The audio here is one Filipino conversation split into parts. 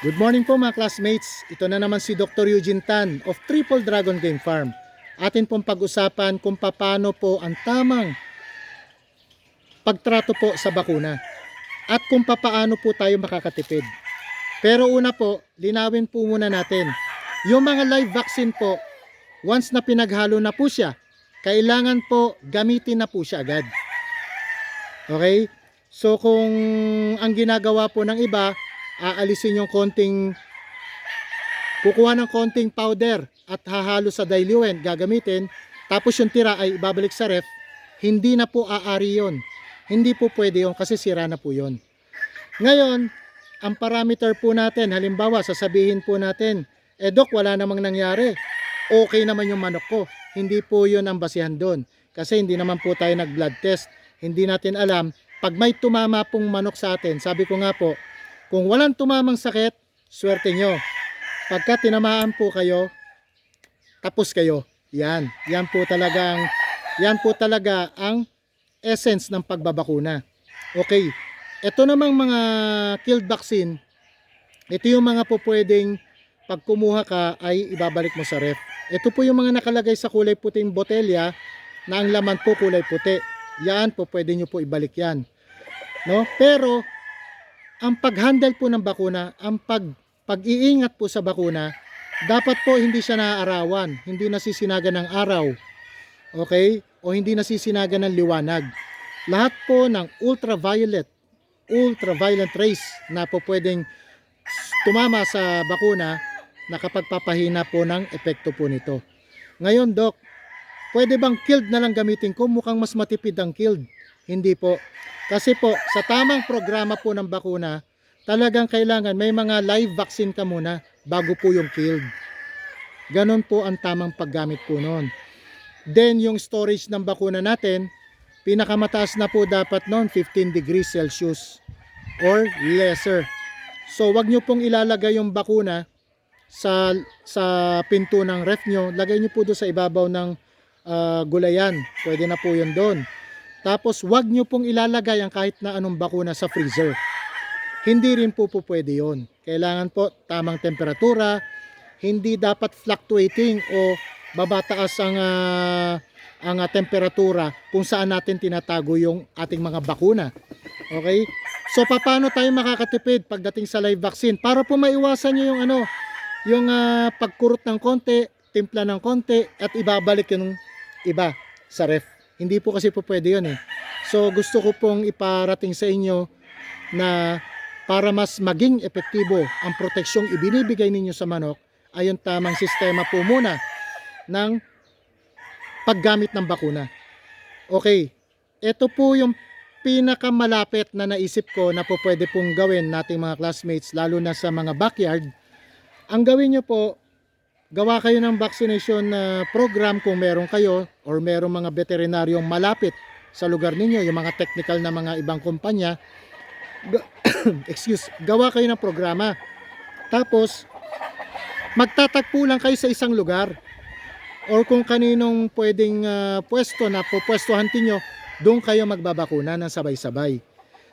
Good morning po mga classmates. Ito na naman si Dr. Eugene Tan of Triple Dragon Game Farm. Atin pong pag-usapan kung paano po ang tamang pagtrato po sa bakuna at kung paano po tayo makakatipid. Pero una po, linawin po muna natin. Yung mga live vaccine po, once na pinaghalo na po siya, kailangan po gamitin na po siya agad. Okay? So kung ang ginagawa po ng iba, aalisin yung konting kukuha ng konting powder at hahalo sa diluent gagamitin. Tapos yung tira ay ibabalik sa ref. Hindi na po aari yon hindi po pwede yon kasi sira na po yon ngayon ang parameter po natin halimbawa sasabihin po natin eh dok wala namang nangyari. Okay naman yung manok ko. Hindi po yon ang basihan doon kasi hindi naman po tayo nag blood test. Hindi natin alam pag may tumama pong manok sa atin sabi ko nga po kung walang tumamang sakit, swerte nyo. Pagka tinamaan po kayo, tapos kayo. Yan. Yan po talagang, yan po talaga ang essence ng pagbabakuna. Okay. Ito namang mga killed vaccine, ito yung mga po pwedeng pag kumuha ka ay ibabalik mo sa ref. Ito po yung mga nakalagay sa kulay puting botelya na ang laman po kulay puti. Yan po pwede nyo po ibalik yan. No? Pero ang pag-handle po ng bakuna, ang pag pag-iingat po sa bakuna, dapat po hindi siya naaarawan, hindi nasisinaga ng araw. Okay? O hindi nasisinaga ng liwanag. Lahat po ng ultraviolet, ultraviolet rays na po pwedeng tumama sa bakuna, nakapagpapahina po ng epekto po nito. Ngayon, Doc, pwede bang killed na lang gamitin ko? Mukhang mas matipid ang killed. Hindi po. Kasi po, sa tamang programa po ng bakuna, talagang kailangan may mga live vaccine ka muna bago po yung killed. Ganon po ang tamang paggamit po noon. Then, yung storage ng bakuna natin, pinakamataas na po dapat noon 15 degrees Celsius or lesser. So, wag nyo pong ilalagay yung bakuna sa sa pinto ng ref nyo. Lagay nyo po doon sa ibabaw ng ah, gulayan. Pwede na po yun doon. Tapos wag nyo pong ilalagay ang kahit na anong bakuna sa freezer. Hindi rin po po pwede yon. Kailangan po tamang temperatura, hindi dapat fluctuating o babataas ang ah, ang ah, temperatura kung saan natin tinatago yung ating mga bakuna. Okay? So paano tayo makakatipid pagdating sa live vaccine para po maiwasan nyo yung ano, yung ah, pagkurot ng konti, timpla ng konti at ibabalik yung iba sa ref. Hindi po kasi po pwede yun eh. So gusto ko pong iparating sa inyo na para mas maging epektibo ang proteksyong ibinibigay ninyo sa manok ay yung tamang sistema po muna ng paggamit ng bakuna. Okay, ito po yung pinakamalapit na naisip ko na po pwede pong gawin nating mga classmates lalo na sa mga backyard. Ang gawin nyo po, gawa kayo ng vaccination na program kung meron kayo or meron mga veterinaryong malapit sa lugar ninyo, yung mga technical na mga ibang kumpanya. Excuse, gawa kayo ng programa. Tapos, magtatagpo lang kayo sa isang lugar or kung kaninong pwedeng ah, pwesto na pupwestuhan tinyo, doon kayo magbabakuna ng sabay-sabay.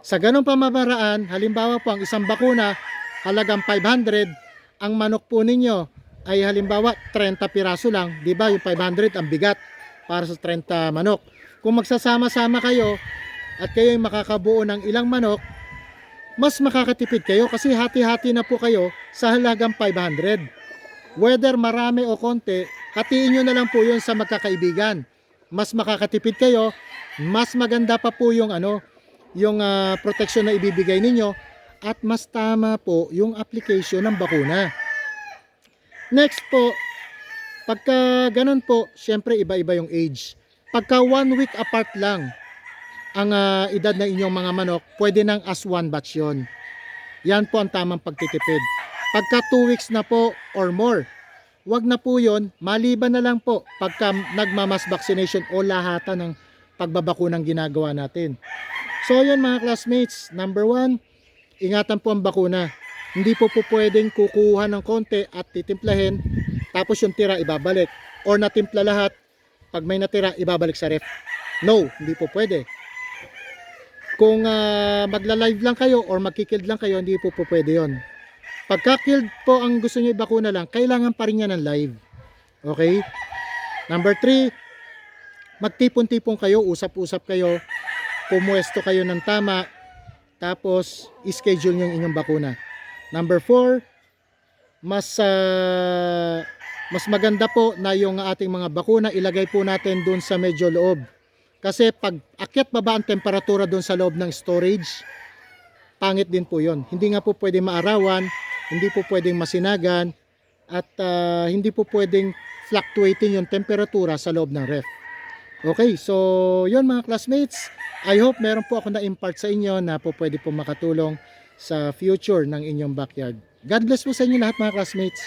Sa ganong pamamaraan, halimbawa po ang isang bakuna, halagang 500, ang manok po ninyo ay halimbawa 30 piraso lang, di ba yung 500 ang bigat para sa 30 manok. Kung magsasama-sama kayo at kayo ay makakabuo ng ilang manok, mas makakatipid kayo kasi hati-hati na po kayo sa halagang 500. Whether marami o konti, hatiin nyo na lang po yun sa magkakaibigan. Mas makakatipid kayo, mas maganda pa po yung ano, yung ah, protection na ibibigay ninyo at mas tama po yung application ng bakuna. Next po, pagka ganun po, syempre iba-iba yung age. Pagka one week apart lang ang ah, edad ng inyong mga manok, pwede nang as one batch yun. Yan po ang tamang pagtitipid. Pagka 2 weeks na po or more, wag na po yon maliban na lang po pagka nagmamas vaccination o lahatan ng pagbabakunang ginagawa natin. So yun mga classmates, number one, ingatan po ang bakuna. Hindi po po pwedeng kukuha ng konti at titimplahin tapos yung tira ibabalik. Or natimpla lahat, pag may natira ibabalik sa ref. No, hindi po pwede. Kung ah, magla-live lang kayo or magkikild lang kayo, hindi po po pwede yon. Pagka killed po ang gusto nyo ibakuna lang, kailangan pa rin yan ng live. Okay? Number three, magtipon-tipon kayo, usap-usap kayo, pumuesto kayo ng tama, tapos schedule yung inyong bakuna. Number four, mas ah, mas maganda po na yung ating mga bakuna ilagay po natin doon sa medyo loob. Kasi pag akyat baba ang temperatura doon sa loob ng storage, pangit din po yon. Hindi nga po pwedeng maarawan, hindi po pwedeng masinagan, at ah, hindi po pwedeng fluctuating yung temperatura sa loob ng ref. Okay, so yon mga classmates. I hope meron po ako na-impart sa inyo na po pwede po makatulong sa future ng inyong backyard. God bless po sa inyo lahat mga classmates.